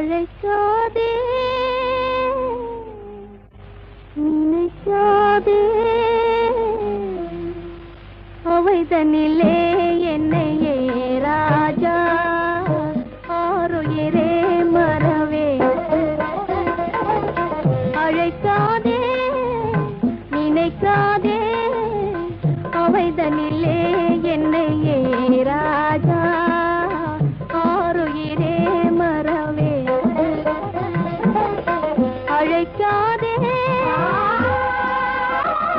அழைக்காதே. நினைக்காதே. அவைதனிலே என்னையே ராஜா. ஆருயிரே மறவே. அழைக்காதே. நினைக்காதே. அவைதனிலே என்னையே வைக்காதே